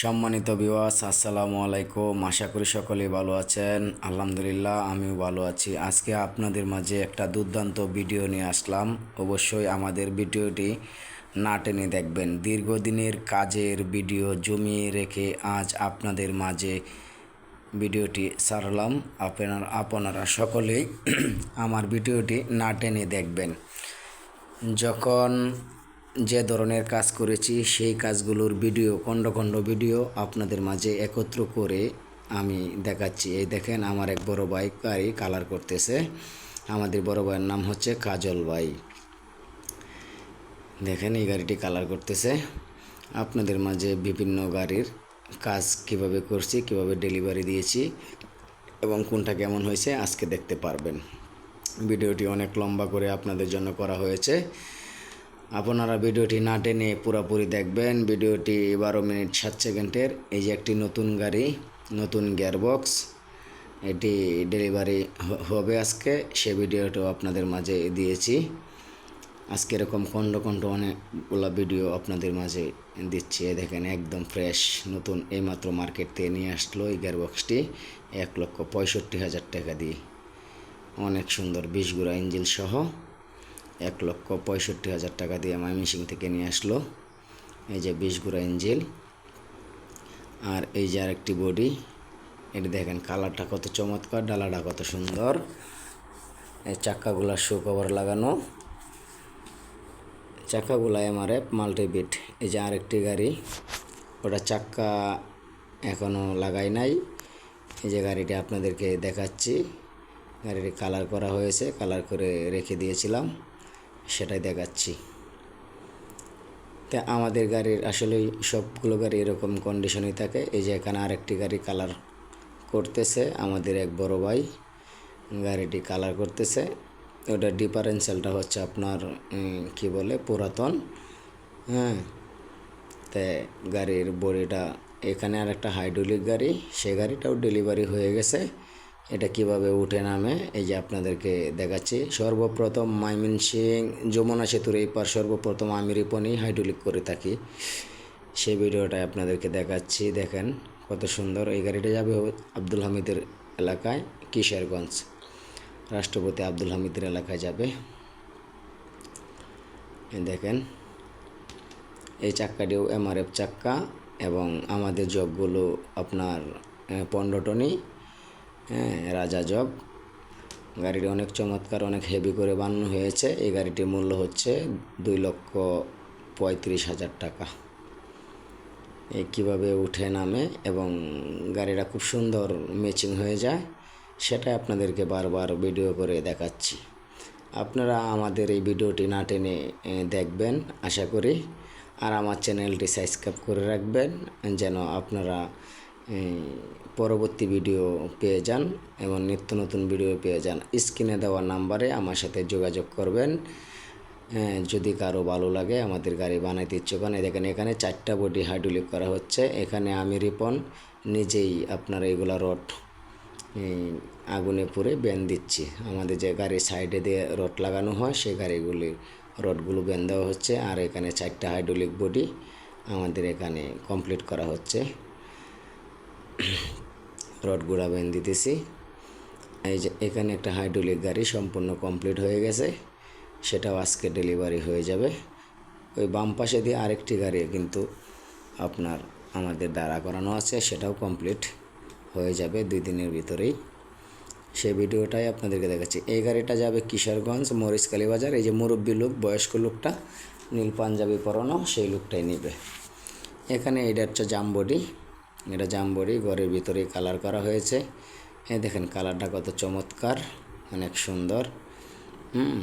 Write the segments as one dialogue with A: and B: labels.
A: সম্মানিত বিওয়াস আসসালামু আলাইকুম। আশা করি সকলেই ভালো আছেন। আলহামদুলিল্লাহ, আমিও ভালো আছি। আজকে আপনাদের মাঝে একটা দুর্দান্ত ভিডিও নিয়ে আসলাম। অবশ্যই আমাদের ভিডিওটি না টেনে দেখবেন। দীর্ঘদিনের কাজের ভিডিও জমিয়ে রেখে আজ আপনাদের মাঝে ভিডিওটি ছাড়লাম আপনার, আপনারা সকলেই আমার ভিডিওটি না টেনে দেখবেন। যখন যে ধরনের কাজ করেছি, সেই কাজগুলোর ভিডিও, খণ্ড খণ্ড ভিডিও আপনাদের মাঝে একত্র করে আমি দেখাচ্ছি। এই দেখেন আমার এক বড় ভাই গাড়ি কালার করতেছে। আমাদের বড় ভাইয়ের নাম হচ্ছে কাজল ভাই। দেখেন এই গাড়িটি কালার করতেছে। আপনাদের মাঝে বিভিন্ন গাড়ির কাজ কীভাবে করছি, কীভাবে ডেলিভারি দিয়েছি এবং কোনটা কেমন হয়েছে আজকে দেখতে পারবেন। ভিডিওটি অনেক লম্বা করে আপনাদের জন্য করা হয়েছে। আপনারা ভিডিওটি না টেনে পুরোপুরি দেখবেন। ভিডিওটি বারো মিনিট সাত সেকেন্ডের। এই যে একটি নতুন গাড়ি, নতুন গিয়ারবক্স, এটি ডেলিভারি হবে আজকে। সে ভিডিওটাও আপনাদের মাঝে দিয়েছি। আজকে এরকম খণ্ড খণ্ড অনেকগুলো ভিডিও আপনাদের মাঝে দিচ্ছি। দেখেন, একদম ফ্রেশ নতুন, এইমাত্র মার্কেট থেকে নিয়ে আসলো এই গিয়ারবক্সটি। এক লক্ষ পঁয়ষট্টি হাজার টাকা দিয়ে। অনেক সুন্দর, বিশ গুঁড়া ইঞ্জিন সহ। এক লক্ষ পঁয়ষট্টি হাজার টাকা দিয়ে ময়মনসিং থেকে নিয়ে আসলো। এই যে বিশ গুঁড়া ইঞ্জিল আর এই যে আরেকটি বডি, এটি দেখেন কালারটা কত চমৎকার, ডালাটা কত সুন্দর। এই চাক্কাগুলা শো কভার লাগানো। চাক্কাগুলা এমআরএফ মাল্টিবিট। এই যে আরেকটি গাড়ি, ওটা চাক্কা এখনও লাগাই নাই। এই যে গাড়িটি আপনাদেরকে দেখাচ্ছি। গাড়িটি কালার করা হয়েছে, কালার করে রেখে দিয়েছিলাম। সেটাই দেখাচ্ছি। তা আমাদের গাড়ির আসলে সবগুলো গাড়ি এরকম কন্ডিশনেই থাকে। এই যে এখানে আরেকটি গাড়ি কালার করতেছে, আমাদের এক বড় ভাই গাড়িটি কালার করতেছে। ওটা ডিফারেন্সিয়ালটা হচ্ছে আপনার কি বলে, পুরাতন। হ্যাঁ তে গাড়ির বডিটা, এখানে আর একটা হাইড্রোলিক গাড়ি, সে গাড়িটাও ডেলিভারি হয়ে গেছে। এটা কীভাবে উঠে নামে, এই যে আপনাদেরকে দেখাচ্ছি। সর্বপ্রথম মাইমিন সিং যমুনা সেতুর এই পার সর্বপ্রথম আমি রিপনই হাইড্রোলিক করে থাকি। সেই ভিডিওটা আপনাদেরকে দেখাচ্ছি, দেখেন কত সুন্দর। এই গাড়িটা যাবে আব্দুল হামিদের এলাকায়, কিশোরগঞ্জ। রাষ্ট্রপতি আব্দুল হামিদের এলাকায় যাবে। দেখেন, এই চাক্কাটিও এমআরএফ চাক্কা এবং আমাদের জগগুলো আপনার পনেরো টনি হ্যাঁ রাজা জগ। গাড়িটি অনেক চমৎকার অনেক হেভি করে বানানো হয়েছে। এই গাড়িটির মূল্য হচ্ছে দুই লক্ষ পঁয়ত্রিশ হাজার টাকা। এই কীভাবে উঠে নামে এবং গাড়িটা খুব সুন্দর ম্যাচিং হয়ে যায় সেটা আপনাদেরকে বারবার ভিডিও করে দেখাচ্ছি। আপনারা আমাদের এই ভিডিওটি না টেনে দেখবেন আশা করি। আর আমার চ্যানেলটি সাবস্ক্রাইব করে রাখবেন যেন আপনারা এ, পরবর্তী ভিডিও পেয়ে যান এবং নিত্য নতুন ভিডিও পেয়ে যান। স্ক্রিনে দেওয়া নাম্বারে আমার সাথে যোগাযোগ করবেন। যদি কারও ভালো লাগে, আমাদের গাড়ি বানাইতে ইচ্ছুক হন দেখেন, এখানে চারটা বডি হাইড্রোলিক করা হচ্ছে। এখানে আমি রিপন, নিজেই আপনার এইগুলা রড আগুনে পুড়ে ব্যান দিচ্ছি। আমাদের যে গাড়ির সাইডে দিয়ে রড লাগানো হয়, সেই গাড়িগুলির রডগুলো ব্যান দেওয়া হচ্ছে। আর এখানে চারটা হাইড্রোলিক বডি আমাদের এখানে কমপ্লিট করা হচ্ছে। রডগুলা ব্যান দিতেছি। এই যে এখানে একটা হাইড্রোলিক গাড়ি সম্পূর্ণ কমপ্লিট হয়ে গেছে। সেটাও আজকে ডেলিভারি হয়ে যাবে। ওই বাম পাশে দিয়ে আরেকটি গাড়ি কিন্তু আপনার আমাদের দাঁড়া করানো আছে, সেটাও কমপ্লিট হয়ে যাবে দুই দিনের ভিতরেই। সেই ভিডিওটাই আপনাদেরকে দেখাচ্ছি। এই গাড়িটা যাবে কিশোরগঞ্জ, মরিচ কালীবাজার। এই যে মুরব্বী লোক, বয়স্ক লোকটা, নীল পাঞ্জাবি পরানো, সেই লোকটাই নেবে। এখানে এটা হচ্ছে জামবডি। এটা জামবডি ঘরের ভিতরে কালার করা হয়েছে। এই দেখেন কালারটা কত চমৎকার, অনেক সুন্দর। হুম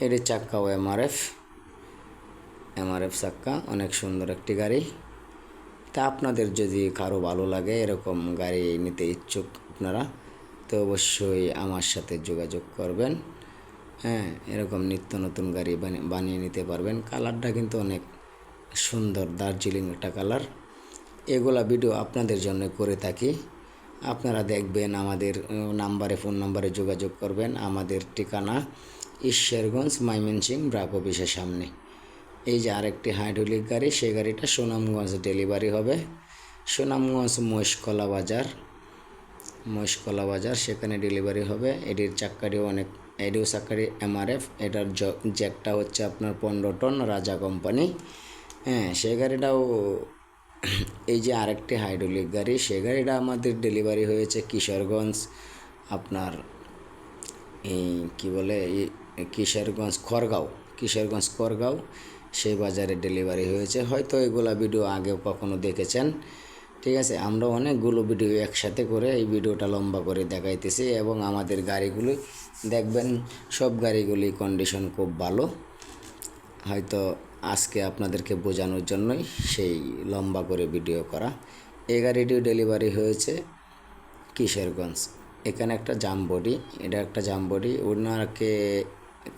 A: এটি চাক্কা ও এমআরএফ। এমআরএফ চাক্কা, অনেক সুন্দর একটি গাড়ি। তা আপনাদের যদি কারও ভালো লাগে, এরকম গাড়ি নিতে ইচ্ছুক আপনারা, তো অবশ্যই আমার সাথে যোগাযোগ করবেন। হ্যাঁ এরকম নিত্য নতুন গাড়ি বানি- বানিয়ে নিতে পারবেন। কালারটা কিন্তু অনেক সুন্দর, দার্জিলিং একটা কালার। এগুলা ভিডিও আপনাদের জন্য করে থাকি। আপনারা দেখবেন আমাদের নাম্বারে, ফোন নাম্বারে যোগাযোগ করবেন। আমাদের ঠিকানা ঈশ্বরগঞ্জ ময়মনসিং ব্রাক অফিসের সামনে। এই যে আরেকটি হাইড্রোলিক গাড়ি, সেই গাড়িটা সুনামগঞ্জ ডেলিভারি হবে। সুনামগঞ্জ মহিষকলা বাজার। মহিষকলা বাজার, সেখানে ডেলিভারি হবে। এটির চাক্কাটিও অনেক, এটিও চাক্কাটি এমআরএফ। এটার জ্যাকটা হচ্ছে আপনার পনেরো টন রাজা কোম্পানি। হ্যাঁ সেই গাড়িটাও এই যে আরেকটি হাইড্রোলিক গাড়ি সেই গাড়িটা আমাদের ডেলিভারি হয়েছে কিশোরগঞ্জ, আপনার এই কী বলে কিশোরগঞ্জ খড়গাঁও কিশোরগঞ্জ খড়গাঁও সেই বাজারে ডেলিভারি হয়েছে। হয়তো এগুলা ভিডিও আগেও কখনো দেখেছেন। ঠিক আছে, আমরা অনেকগুলো ভিডিও একসাথে করে এই ভিডিওটা লম্বা করে দেখাইতেছি এবং আমাদের গাড়িগুলি দেখবেন, সব গাড়িগুলি কন্ডিশন খুব ভালো। হয়তো আজকে আপনাদেরকে বোঝানোর জন্যই সেই লম্বা করে ভিডিও করা। এই গাড়িটিও ডেলিভারি হয়েছে কিশোরগঞ্জ। এখানে একটা জাম বডি এটা একটা জাম বডি ওনাকে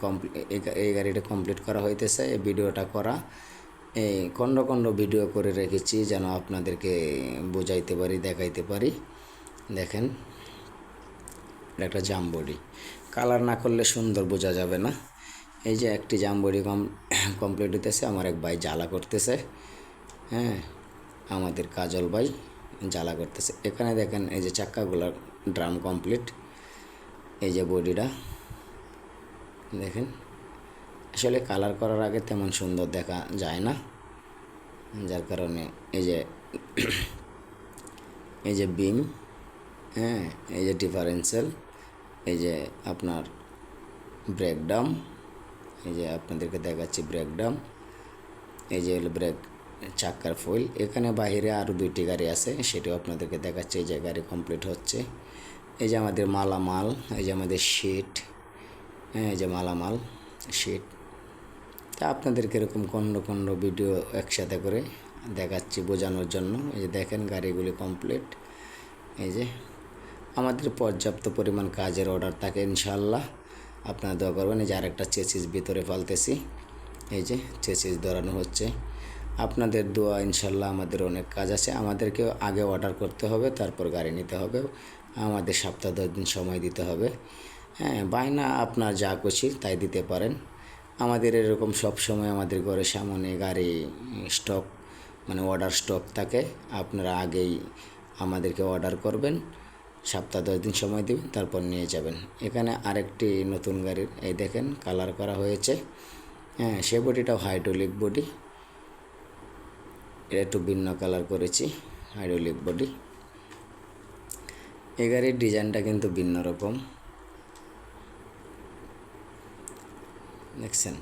A: কমপ্লি, এই গাড়িটা কমপ্লিট করা হইতেছে, এই ভিডিওটা করা। এই খণ্ড খণ্ড ভিডিও করে রেখেছি যেন আপনাদেরকে বোঝাইতে পারি, দেখাইতে পারি। দেখেন, এটা একটা জাম বডি কালার না করলে সুন্দর বোঝা যাবে না। এই যে একটি জাম বডি কম কমপ্লিট হইতেছে, আমার এক ভাই জ্বালা করতেছে হ্যাঁ আমাদের কাজল ভাই জ্বালা করতেছে। এখানে দেখেন এই যে চাক্কাগুলোর ড্রাম কমপ্লিট এই যে বডিটা, দেখেন। আসলে কালার করার আগে তেমন সুন্দর দেখা যায় না, যার কারণে এই যে এই যে বিম হ্যাঁ এই যে ডিফারেন্সিয়াল এই যে আপনার ব্রেকডাম এই যে আপনাদেরকে দেখাচ্ছি ব্রেকডাম এই যে হলো ব্রেক চাক্কার ফুল এখানে বাইরে আরও দুইটি গাড়ি আছে, সেটাও আপনাদেরকে দেখাচ্ছে, এই যে গাড়ি কমপ্লিট হচ্ছে। এই যে আমাদের মালামাল, এই যে আমাদের শিট হ্যাঁ এই যে মালামাল শিট তা আপনাদেরকে এরকম খণ্ড খণ্ড ভিডিও একসাথে করে দেখাচ্ছি বোঝানোর জন্য। এই যে দেখেন গাড়িগুলি কমপ্লিট এই যে আমাদের পর্যাপ্ত পরিমাণ কাজের অর্ডার থাকে ইনশাল্লাহ আপনারা দোয়া করবেন, এই যে আরেকটা চেচিস ভিতরে ফালতেছি। এই যে চেচিস ধরানো হচ্ছে। আপনাদের দোয়া ইনশাল্লাহ আমাদের অনেক কাজ আছে। আমাদেরকেও আগে অর্ডার করতে হবে, তারপর গাড়ি নিতে হবে। আমাদের সপ্তাহ দশ দিন সময় দিতে হবে। হ্যাঁ বায়না আপনার যা খুশি তাই দিতে পারেন। আমাদের এরকম সব সময় আমাদের ঘরে সামনে গাড়ি স্টক মানে অর্ডার স্টক থাকে, আপনারা আগেই আমাদেরকে অর্ডার করবেন। সপ্তাহ দশ দিন সময় দেবেন, তারপর নিয়ে যাবেন। এখানে আরেকটি নতুন গাড়ির, এই দেখেন, কালার করা হয়েছে। হ্যাঁ সে বডিটাও হাইড্রোলিক বডি এটা একটু ভিন্ন কালার করেছি হাইড্রোলিক বডি এ গাড়ির ডিজাইনটা কিন্তু ভিন্ন রকম। দেখছেন?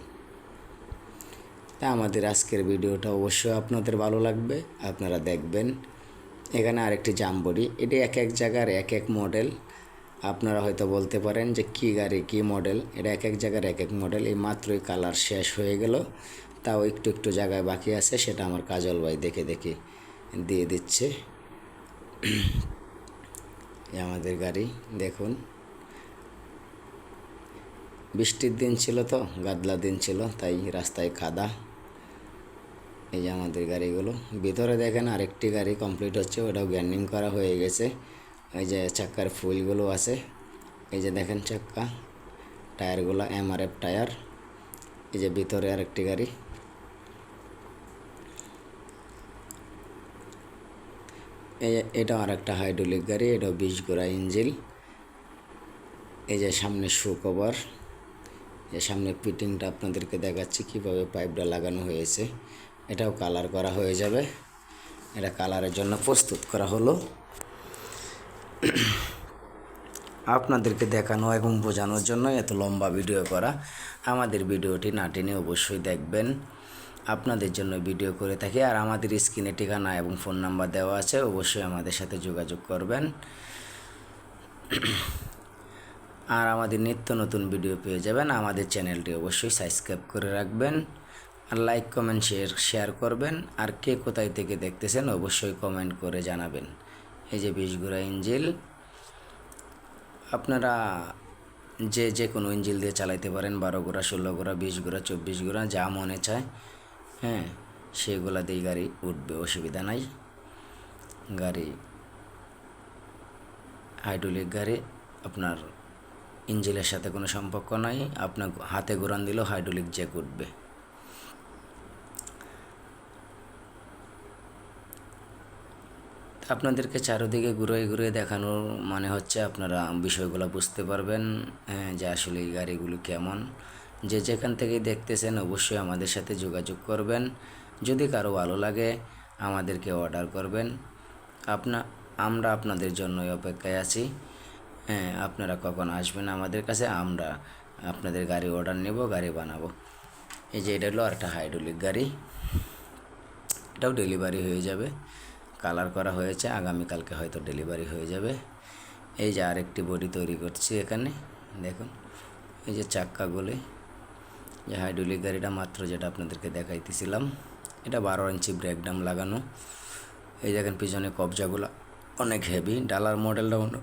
A: তা আমাদের আজকের ভিডিওটা অবশ্যই আপনাদের ভালো লাগবে। আপনারা দেখবেন। এখানে আরেকটি জাম্বরি এটি এক এক জায়গার এক এক মডেল আপনারা হয়তো বলতে পারেন যে কী গাড়ি, কী মডেল এটা এক এক জায়গার এক এক মডেল এই মাত্রই কালার শেষ হয়ে গেল। তাও একটু একটু জায়গায় বাকি আছে। সেটা আমার কাজল ভাই দেখে দেখে দিয়ে দিচ্ছে। আমাদের গাড়ি, দেখুন। বৃষ্টির দিন ছিল তো গাদলা দিন ছিল, তাই রাস্তায় কাদা। এই যে আমাদের গাড়িগুলো। ভিতরে দেখেন আরেকটি গাড়ি কমপ্লিট হচ্ছে, ওটাও গ্যান্ডিং করা হয়ে গেছে। এই যে চাক্কার ফুলগুলো আছে। এই যে দেখেন চাক্কা, টায়ারগুলো এমআরএফ টায়ার। এই যে ভিতরে আরেকটি গাড়ি। এই যে এটাও আরেকটা হাইড্রোলিক গাড়ি, এটাও বিশ গোড়া ইঞ্জিল এই যে সামনে শু কভার এই সামনে ফিটিংটা আপনাদেরকে দেখাচ্ছি, কীভাবে পাইপটা লাগানো হয়েছে। এটাও কালার করা হয়ে যাবে। এটা কালারের জন্য প্রস্তুত করা হলো। আপনাদেরকে দেখানো এবং বোঝানোর জন্য এত লম্বা ভিডিও করা। আমাদের ভিডিওটি না টেনে অবশ্যই দেখবেন। আপনাদের জন্য ভিডিও করে থাকি। আর আমাদের স্ক্রিনে ঠিকানা এবং ফোন নাম্বার দেওয়া আছে, অবশ্যই আমাদের সাথে যোগাযোগ করবেন। আর আমাদের নিত্য নতুন ভিডিও পেয়ে যাবেন। আমাদের চ্যানেলটি অবশ্যই সাবস্ক্রাইব করে রাখবেন। আর লাইক কমেন্ট শেয়ার শেয়ার করবেন। আর কে কোথায় থেকে দেখতেছেন অবশ্যই কমেন্ট করে জানাবেন। এই যে বিষগুড়া ইঞ্জিল। আপনারা যে যে কোনো ইঞ্জিল দিয়ে চালাইতে পারেন বারো গোড়া ষোলো গোড়া বিশ গোড়া চব্বিশ গোড়া যা মনে চায় হ্যাঁ সেগুলা দিয়ে গাড়ি উঠবে, অসুবিধা নাই। গাড়ি হাইড্রোলিক গাড়ি, আপনার ইঞ্জিলের সাথে কোনো সম্পর্ক নাই। আপনার হাতে ঘোরান দিলেও হাইড্রোলিক জ্যাক উঠবে। আপনাদেরকে চারিদিকে ঘুরে ঘুরে দেখানোর মানে হচ্ছে আপনারা বিষয়গুলো বুঝতে পারবেন হ্যাঁ, যে আসলে এই গাড়িগুলো কেমন। যে যেখান থেকে দেখতেছেন অবশ্যই আমাদের সাথে যোগাযোগ করবেন। যদি কারও ভালো লাগে আমাদেরকে অর্ডার করবেন। আপনা আমরা আপনাদের জন্যই অপেক্ষায় আছি। হ্যাঁ আপনারা কখন আসবেন আমাদের কাছে আমরা আপনাদের গাড়ি অর্ডার নেব গাড়ি বানাবো। এই যে এটা হলো একটা হাইড্রোলিক গাড়ি। এটাও ডেলিভারি হয়ে যাবে। কালার করা হয়েছে, আগামীকালকে হয়তো ডেলিভারি হয়ে যাবে। এই যে আরেকটি বডি তৈরি করছি এখানে, দেখুন, এই যে চাক্কাগুলি, যে হাইড্রোলিক গাড়িটা মাত্র যেটা আপনাদেরকে দেখাইতেছিলাম, এটা বারো ইঞ্চি ব্রেক ডাম লাগানো। এই দেখেন পিছনে কবজাগুলো অনেক হেভি ডালার মডেলটা অন্য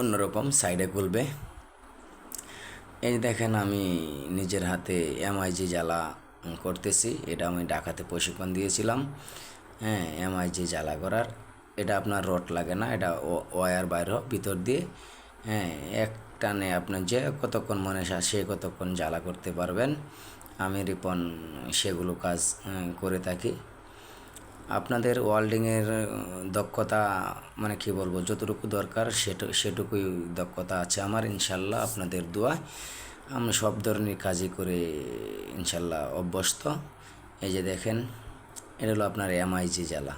A: অন্যরকম সাইডে খুলবে। এই দেখেন আমি নিজের হাতে এমআইজি জ্বালা করতেছি, এটা আমি ঢাকাতে প্রশিক্ষণ দিয়েছিলাম। হ্যাঁ এমআইজি জ্বালা করার। এটা আপনার রড লাগে না, এটা ও- ওয়্যার বাইর ভিতর দিয়ে। হ্যাঁ এক টানে আপনার যে কতক্ষণ মনে সা- কতক্ষণ জ্বালা করতে পারবেন। আমি রিপন সেগুলো কাজ করে থাকি। আপনাদের ওয়ার্ল্ডিংয়ের দক্ষতা মানে কি বলব, যতটুকু দরকার সেটু, সেটুকুই দক্ষতা আছে আমার, ইনশাল্লাহ আপনাদের দোয়া আমি সব ধরনের কাজই করে, ইনশাল্লাহ অভ্যস্ত। এই যে দেখেন এটা হলো আপনার এমআইজি জ্বালা,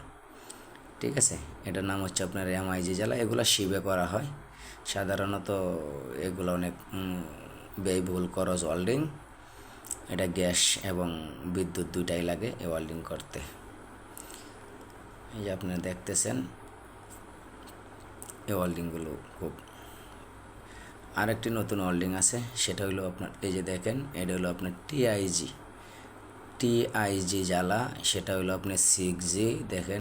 A: ঠিক আছে? এটার নাম হচ্ছে আপনার এমআইজি জ্বালা, এগুলো শিবে করা হয়। সাধারণত এগুলো অনেক ব্যয়বহুল খরচ ওয়েল্ডিং এটা গ্যাস এবং বিদ্যুৎ দুইটাই লাগে এই ওয়েল্ডিং করতে। এই যে আপনারা দেখতেছেন, এই ওয়েল্ডিংগুলো খুব। আরেকটি নতুন ওয়েল্ডিং আছে, সেটা হলো আপনার, এই যে দেখেন, এটা হলো আপনার টিআইজি টিআইজি জ্বালা সেটা হলো আপনি সিক্স জি দেখেন।